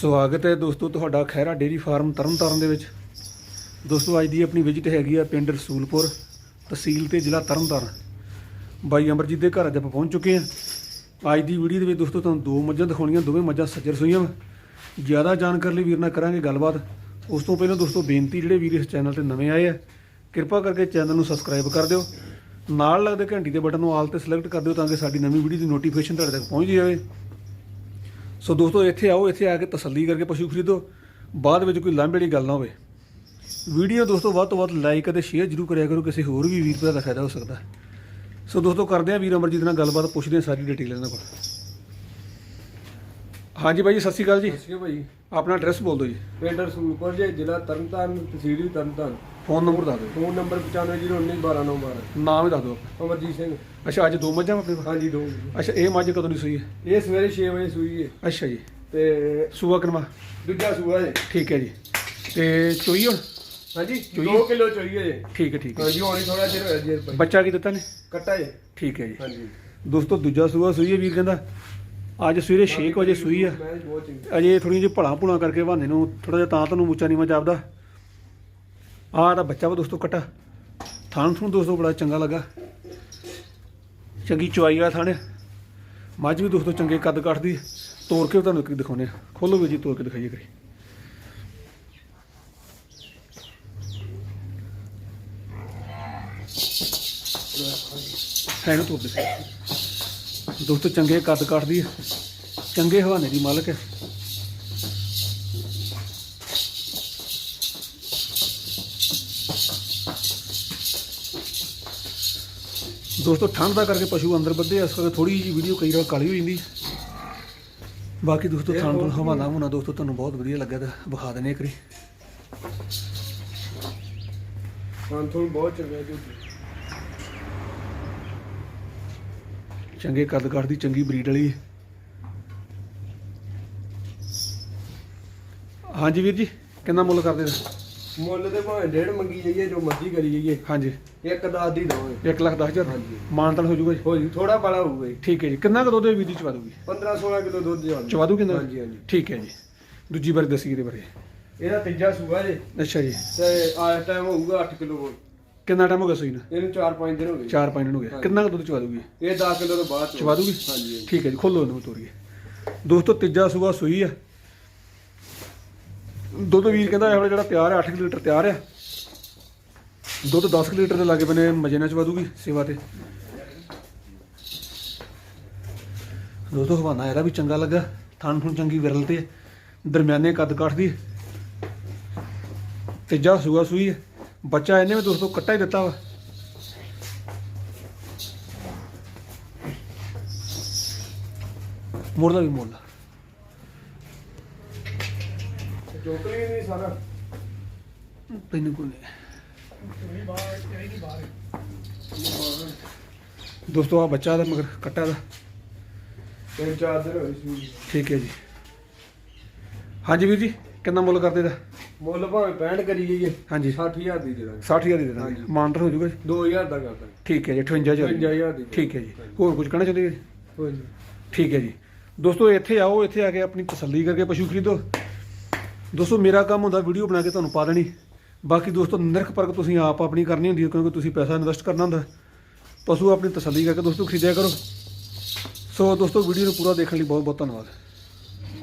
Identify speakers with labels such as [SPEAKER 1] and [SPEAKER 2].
[SPEAKER 1] ਸਵਾਗਤ ਹੈ ਦੋਸਤੋ ਤੁਹਾਡਾ ਖੈਰਾ ਡੇਰੀ ਫਾਰਮ ਤਰਨਤਾਰਨ ਦੇ ਵਿੱਚ। ਦੋਸਤੋ ਅੱਜ ਦੀ ਆਪਣੀ ਵਿਜ਼ਿਟ ਹੈਗੀ ਆ ਪਿੰਡ ਰਸੂਲਪੁਰ ਤਹਿਸੀਲ ਤੇ ਜ਼ਿਲ੍ਹਾ ਤਰਨਤਾਰਨ। ਬਾਈ ਅਮਰਜੀਤ ਦੇ ਘਰ ਅੱਜ ਆਪਾਂ ਪਹੁੰਚ ਚੁੱਕੇ ਹਾਂ। ਅੱਜ ਦੀ ਵੀਡੀਓ ਦੇ ਵਿੱਚ ਦੋਸਤੋ ਤੁਹਾਨੂੰ ਦੋ ਮੱਝਾਂ ਦਿਖਾਉਣੀਆਂ, ਦੋਵੇਂ ਮੱਝਾਂ ਸੱਜਰ ਸੂਈਆਂ ਵਾਂ। ਜ਼ਿਆਦਾ ਜਾਣਕਾਰੀ ਲਈ ਵੀਰ ਨਾਲ ਕਰਾਂਗੇ ਗੱਲਬਾਤ। ਉਸ ਤੋਂ ਪਹਿਲਾਂ ਦੋਸਤੋ ਬੇਨਤੀ ਜਿਹੜੇ ਵੀਰ ਇਸ ਚੈਨਲ ਤੇ ਨਵੇਂ ਆਏ ਆ, ਕਿਰਪਾ ਕਰਕੇ ਚੈਨਲ ਨੂੰ ਸਬਸਕ੍ਰਾਈਬ ਕਰ ਦਿਓ। ਨਾਲ ਲੱਗਦੇ ਘੰਟੀ ਦੇ ਬਟਨ ਨੂੰ ਆਲ ਤੇ ਸਿਲੈਕਟ ਕਰ ਦਿਓ ਤਾਂ ਕਿ ਸਾਡੀ ਨਵੀਂ ਵੀਡੀਓ ਦੀ ਨੋਟੀਫਿਕੇਸ਼ਨ ਤੁਹਾਡੇ ਤੱਕ ਪਹੁੰਚ ਜਾਵੇ। ਸੋ ਦੋਸਤੋ, ਇੱਥੇ ਆਓ, ਇੱਥੇ ਆ ਕੇ ਤਸੱਲੀ ਕਰਕੇ ਪਸ਼ੂ ਖਰੀਦੋ। ਬਾਅਦ ਵਿੱਚ ਕੋਈ ਲਾਂਭੇ ਵਾਲੀ ਗੱਲ ਨਾ ਹੋਵੇ। ਵੀਡੀਓ ਦੋਸਤੋ, ਵੱਧ ਤੋਂ ਵੱਧ ਲਾਈਕ ਅਤੇ ਸ਼ੇਅਰ ਜਰੂਰ ਕਰਿਆ ਕਰੋ, ਕਿਸੇ ਹੋਰ ਵੀ ਵੀਰ ਭਰਾ ਦਾ ਫਾਇਦਾ ਹੋ ਸਕਦਾ। ਸੋ ਦੋਸਤੋ, ਕਰਦੇ ਆ ਵੀਰ ਅਮਰਜੀਤ ਨਾਲ ਗੱਲਬਾਤ, ਪੁੱਛਦੇ ਆ ਸਾਰੀ ਡਿਟੇਲ ਇਹਨਾਂ ਕੋਲ। ਹਾਂਜੀ ਬਾਈ ਜੀ ਸਤਿ ਸ਼੍ਰੀ ਅਕਾਲ ਜੀ।
[SPEAKER 2] ਸਸਿਓ ਭਾਈ।
[SPEAKER 1] ਆਪਣਾ ਐਡਰੈਸ ਬੋਲ ਦਿਓ ਜੀ।
[SPEAKER 2] ਪਿੰਡ ਰਸੂਲਪੁਰ ਜੇ ਜ਼ਿਲ੍ਹਾ ਤਰਨਤਾਰਨ ਤਹਿਸੀਲ ਵੀ ਤਰਨਤਾਰਨ।
[SPEAKER 1] ਫੋਨ ਨੰਬਰ ਦੱਸ ਦਿਓ।
[SPEAKER 2] ਫੋਨ ਨੰਬਰ 9509191212
[SPEAKER 1] ਨਾਮ ਹੀ ਦੱਸ ਦਿਓ।
[SPEAKER 2] ਅਮਰਜੀਤ ਸਿੰਘ।
[SPEAKER 1] ਅੱਛਾ ਅੱਜ ਦੋ ਮੱਝਾਂ ਆਪਣੇ ਕੋਲ
[SPEAKER 2] ਹਾਂਜੀ ਦੋ
[SPEAKER 1] ਅੱਛਾ ਇਹ ਮੱਝ ਕਦੋਂ ਦੀ ਸੂਈ ਹੈ?
[SPEAKER 2] ਇਹ ਸਵੇਰੇ 6 ਵਜੇ ਸੂਈ ਹੈ।
[SPEAKER 1] ਅੱਛਾ ਜੀ।
[SPEAKER 2] ਤੇ
[SPEAKER 1] ਸੂਆ ਕਿਨਵਾ?
[SPEAKER 2] ਦੂਜਾ ਸੂਆ ਹੈ।
[SPEAKER 1] ਠੀਕ ਹੈ ਜੀ। ਤੇ ਚੋਈ ਹੁਣ?
[SPEAKER 2] ਹਾਂਜੀ
[SPEAKER 1] ਚੋਈ?
[SPEAKER 2] 2 ਕਿਲੋ ਚੋਈ ਹੈ
[SPEAKER 1] ਠੀਕ ਹੈ ਠੀਕ ਹੈ।
[SPEAKER 2] ਹਾਂਜੀ ਹੋਣੀ ਥੋੜਾ ਚਿਰ ਹੋਇਆ ਜੀ ਭਾਈ।
[SPEAKER 1] ਬੱਚਾ ਕੀ ਦਿੱਤਾ ਨੇ?
[SPEAKER 2] ਕੱਟਾ ਹੈ
[SPEAKER 1] ਠੀਕ ਹੈ ਜੀ।
[SPEAKER 2] ਹਾਂਜੀ।
[SPEAKER 1] ਦੋਸਤੋ ਦੂਜਾ ਸੂਆ ਸੂਈ ਹੈ ਵੀਰ ਕਹਿੰਦਾ। ਅੱਜ ਸਵੇਰੇ 6 ਵਜੇ ਸੂਈ ਆ। ਅਜੇ ਥੋੜੀ ਜਿਹੀ ਭਲਾ ਭੁਲਾ ਕਰਕੇ ਬਹਾਨੇ ਨੂੰ ਥੋੜਾ ਜਿਹਾ ਤਾਂ ਤੁਹਾਨੂੰ ਉੱਚਾ ਨੀਵਾਂ ਜਾਪਦਾ। ਆਹ ਦਾ ਬੱਚਾ ਵਾ ਦੋਸਤੋ ਕਟਾ, ਥਾਣ ਥੂਣ ਦੋਸਤੋ ਬੜਾ ਚੰਗਾ ਲੱਗਾ। ਚੰਗੀ ਚੁਆਈ ਵਾਲਾ ਥਾਣੇ ਆ। ਮੱਝ ਵੀ ਦੋਸਤੋ ਚੰਗੇ ਕੱਦ ਕੱਟਦੀ ਤੋੜ ਕੇ ਤੁਹਾਨੂੰ ਇੱਕ ਦਿਖਾਉਨੇ ਆ। ਖੋਲੋ ਵੀ ਜੀ ਤੋੜ ਕੇ ਦਿਖਾਈਏ ਕਰੀ। ਹੈ ਨੂੰ ਤੋੜ ਦੇ। ਦੋਸਤੋ ਚੰਗੇ ਕੱਦ ਕੱਟਦੀ ਚੰਗੇ ਹਵਾਨੇ ਦੀ ਮਾਲਕ ਹੈ। ਦੋਸਤੋ ਠੰਡ ਦਾ ਕਰਕੇ ਪਸ਼ੂ ਅੰਦਰ ਬੱਧੇ ਇਸ ਕਰਕੇ ਥੋੜੀ ਜਿਹੀ ਵੀਡੀਓ ਕਈ ਵਾਰ ਕਾਲੀ ਹੋ ਜਾਂਦੀ। ਬਾਕੀ ਦੋਸਤੋ ਥਾਂ ਤੋਂ ਹਵਾਨਾ ਹੁਣਾ ਦੋਸਤੋ ਤੁਹਾਨੂੰ ਬਹੁਤ ਵਧੀਆ ਲੱਗਿਆ ਤਾਂ ਵਿਖਾ ਦਨੇ ਕਰੀ
[SPEAKER 2] ਹਾਂ ਤੁਹਾਨੂੰ ਬਹੁਤ ਚੰਗਾ ਜੀ।
[SPEAKER 1] ਚੰਗੇ ਕੱਦ ਕੱਟਦੀ ਚੰਗੀ ਬਰੀਡ ਵਾਲੀ। ਹਾਂਜੀ ਵੀਰ ਜੀ ਕਿੰਨਾ ਮੁੱਲ ਕਰਦੇ ਨੇ?
[SPEAKER 2] ਮੁੱਲ ਤੇ ਭਾਵੇਂ ਡੇਢ ਮੰਗੀ ਜਾਈਏ ਜੋ ਮਰਜ਼ੀ ਕਰੀ ਜਾਈਏ।
[SPEAKER 1] ਹਾਂਜੀ।
[SPEAKER 2] ਇੱਕ ਦਸ ਦੀ ਦੋਵੇਂ
[SPEAKER 1] 1 ਲੱਖ 10 ਹਜ਼ਾਰ?
[SPEAKER 2] ਹਾਂਜੀ।
[SPEAKER 1] ਮਾਨਤਨ ਹੋ ਜਾਊਗਾ ਜੀ?
[SPEAKER 2] ਹੋ ਜੀ ਥੋੜਾ ਬਾਲਾ ਹੋਊਗਾ ਜੀ।
[SPEAKER 1] ਠੀਕ ਹੈ ਜੀ। ਕਿੰਨਾ ਕੁ ਦੁੱਧ ਵੀਰ ਦੀ ਚਵਾ ਦੂਗੀ
[SPEAKER 2] 15 16 ਕਿਲੋ ਦੁੱਧ ਜਾਣ
[SPEAKER 1] ਚਵਾ ਦੂ ਕਿੰਨਾ?
[SPEAKER 2] ਹਾਂਜੀ ਹਾਂਜੀ।
[SPEAKER 1] ਠੀਕ ਹੈ ਜੀ। ਦੂਜੀ ਵਾਰ ਦੱਸੀ ਇਹਦੇ ਬਾਰੇ।
[SPEAKER 2] ਇਹਦਾ ਤੀਜਾ ਸੂਆ ਜੇ।
[SPEAKER 1] ਅੱਛਾ ਜੀ।
[SPEAKER 2] ਤੇ ਆਇਆ ਟਾਈਮ ਹੋਊਗਾ 8 ਕਿਲੋ।
[SPEAKER 1] ਕਿੰਨਾ ਟਾਈਮ ਹੋ ਗਿਆ ਸੂਈ ਨੂੰ?
[SPEAKER 2] ਇਹਨੂੰ 4-5 ਦਿਨ ਹੋ ਗਏ।
[SPEAKER 1] 4 5 ਹੋ ਗਿਆ। ਕਿੰਨਾ ਕੁ ਦੁੱਧ ਚਵਾ ਦੂਗੀ
[SPEAKER 2] ਇਹ 10 ਕਿਲੋ ਤੋਂ ਬਾਅਦ।
[SPEAKER 1] ਚਵਾ ਦੂਗੀ
[SPEAKER 2] ਹਾਂਜੀ।
[SPEAKER 1] ਠੀਕ ਹੈ ਜੀ ਖੋਲੋ ਇਹਨੂੰ ਤੋਰੀਏ। ਦੋਸਤੋ ਤੀਜਾ ਸੂਆ ਸੂਈ ਆ। ਦੁੱਧ ਵੀਰ ਕਹਿੰਦਾ ਇਹ ਜਿਹੜਾ ਤਿਆਰ ਹੈ 8 ਲੀਟਰ ਤਿਆਰ ਹੈ। ਦੁੱਧ 10 ਲੀਟਰ ਦੇ ਲਾਗੇ ਬਨੇ ਮਜੇ ਨਾਲ ਚਵਾ ਦੂਗੀ ਸੇਵਾ ਤੇ। ਦੋਸਤੋ ਹਵਾਨਾ ਇਹਦਾ ਵੀ ਚੰਗਾ ਲੱਗਾ। ਥਣ ਥਣ ਚੰਗੀ ਵਿਰਲ ਤੇ। ਦਰਮਿਆਨੇ ਕੱਦ ਕੱਟਦੀ ਤੀਜਾ ਸੂਆ ਸੂਈ ਹੈ ਬੱਚਾ ਇਹਨੇ ਵੀ ਦੋਸਤੋ ਕੱਟਾ ਹੀ ਦਿੱਤਾ ਵਾ। ਮੁਰਦਾ ਵੀ ਮੁਰਦਾ
[SPEAKER 2] ਚੋਕਲੀ ਨਹੀਂ ਸਾਰਾ।
[SPEAKER 1] ਤੈਨੂੰ ਕੋਈ ਦੋਸਤੋ ਆ ਬੱਚਾ ਦਾ ਮਗਰ ਕੱਟਾ ਦਾ।
[SPEAKER 2] ਤਿੰਨ ਚਾਰ ਦਿਨ ਹੋਏ ਸੀ।
[SPEAKER 1] ਠੀਕ ਹੈ ਜੀ। ਹਾਂਜੀ ਵੀਰ ਜੀ ਕਿੰਨਾ ਮੁੱਲ ਕਰਦੇ ਦਾ?
[SPEAKER 2] ਮੁੱਲ ਭਾਵੇਂ 65 ਕਰੀ ਜਾਈਏ
[SPEAKER 1] ਹਾਂਜੀ।
[SPEAKER 2] 60000 ਦੀ ਦੇ ਦਾਂਗੇ।
[SPEAKER 1] 60000 ਦੀ ਦੇ ਦਾਂਗੇ।
[SPEAKER 2] ਹਾਂਜੀ।
[SPEAKER 1] ਮਾਨਤਰ ਹੋ ਜਾਊਗਾ ਜੀ?
[SPEAKER 2] 2000 ਦਾ ਕਰ ਦਾਂਗੇ
[SPEAKER 1] ਠੀਕ ਹੈ ਜੀ 58000
[SPEAKER 2] 55000 ਦੀ।
[SPEAKER 1] ਠੀਕ ਹੈ ਜੀ। ਹੋਰ ਕੁਝ ਕਹਿਣਾ ਚਾਹੁੰਦੇ ਜੀ
[SPEAKER 2] ਹੋ ਜੀ?
[SPEAKER 1] ਠੀਕ ਹੈ ਜੀ। ਦੋਸਤੋ ਇੱਥੇ ਆਓ ਇੱਥੇ ਆ ਕੇ ਆਪਣੀ ਤਸੱਲੀ ਕਰਕੇ ਪਸ਼ੂ ਖਰੀਦੋ। ਦੋਸਤੋ ਮੇਰਾ ਕੰਮ ਹੁੰਦਾ ਵੀਡੀਓ ਬਣਾ ਕੇ ਤੁਹਾਨੂੰ ਪਾ ਦੇਣੀ। ਬਾਕੀ ਦੋਸਤੋ ਨਿਰਖ ਪਰਖ ਤੁਸੀਂ ਆਪ ਆਪਣੀ ਕਰਨੀ ਹੁੰਦੀ ਹੈ ਕਿਉਂਕਿ ਤੁਸੀਂ ਪੈਸਾ ਇਨਵੈਸਟ ਕਰਨਾ ਹੁੰਦਾ। ਪਸ਼ੂ ਆਪਣੀ ਤਸੱਲੀ ਕਰਕੇ ਦੋਸਤੋ ਖਰੀਦਿਆ ਕਰੋ। ਸੋ ਦੋਸਤੋ ਵੀਡੀਓ ਨੂੰ ਪੂਰਾ ਦੇਖਣ ਲਈ ਬਹੁਤ ਬਹੁਤ ਧੰਨਵਾਦ।